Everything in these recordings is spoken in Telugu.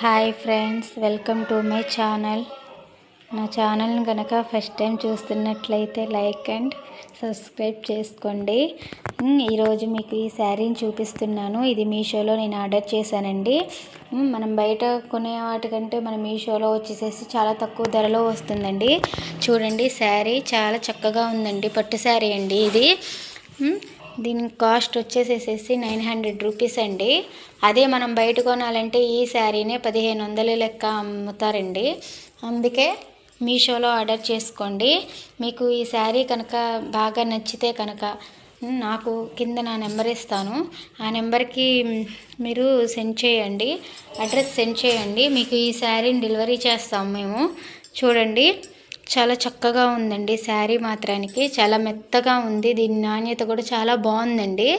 Hi friends welcome to my channel. నా ఛానల్ని కనుక ఫస్ట్ టైం చూస్తున్నట్లయితే లైక్ అండ్ సబ్స్క్రైబ్ చేసుకోండి. ఈరోజు మీకు ఈ శారీని చూపిస్తున్నాను. ఇది మీషోలో నేను ఆర్డర్ చేశానండి. మనం బయట కొనే వాటికంటే మన మీషోలో వచ్చేసేసి చాలా తక్కువ ధరలో వస్తుందండి. చూడండి శారీ చాలా చక్కగా ఉందండి. పట్టు శారీ అండి ఇది. దీని కాస్ట్ వచ్చేసేసేసి నైన్ హండ్రెడ్ రూపీస్ అండి. అదే మనం బయట కొనాలంటే ఈ శారీనే పదిహేను వందల లెక్క అమ్ముతారండి. అందుకే మీషోలో ఆర్డర్ చేసుకోండి. మీకు ఈ శారీ కనుక బాగా నచ్చితే కనుక నాకు కింద నా నెంబర్ ఇస్తాను. ఆ నెంబర్కి మీరు సెండ్ చేయండి. అడ్రస్ సెండ్ చేయండి. మీకు ఈ శారీని డెలివరీ చేస్తాం మేము. చూడండి. చాలా చక్కగా ఉందండి. శారీ మాత్రానికి చాలా మెత్తగా ఉంది. దీని నాణ్యత కూడా చాలా బాగుందండి.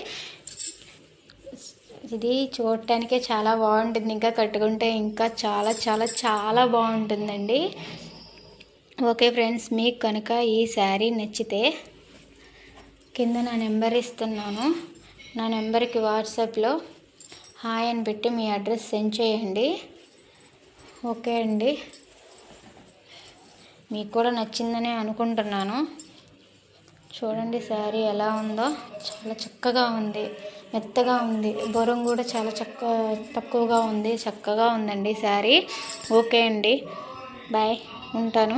ఇది చూడటానికే చాలా బాగుంటుంది. ఇంకా కట్టుకుంటే ఇంకా చాలా చాలా చాలా బాగుంటుందండి. ఓకే ఫ్రెండ్స్ మీకు కనుక ఈ శారీ నచ్చితే కింద నా నెంబర్ ఇస్తున్నాను. నా నెంబర్కి వాట్సాప్లో హాయ్ అని పెట్టి మీ అడ్రస్ సెండ్ చేయండి. ఓకే అండి. మీకు కూడా నచ్చిందని అనుకుంటున్నాను. చూడండి శారీ ఎలా ఉందో. చాలా చక్కగా ఉంది. మెత్తగా ఉంది. బొరం కూడా చాలా చక్క తక్కువగా ఉంది. చక్కగా ఉందండి శారీ. ఓకే అండి. బాయ్. ఉంటాను.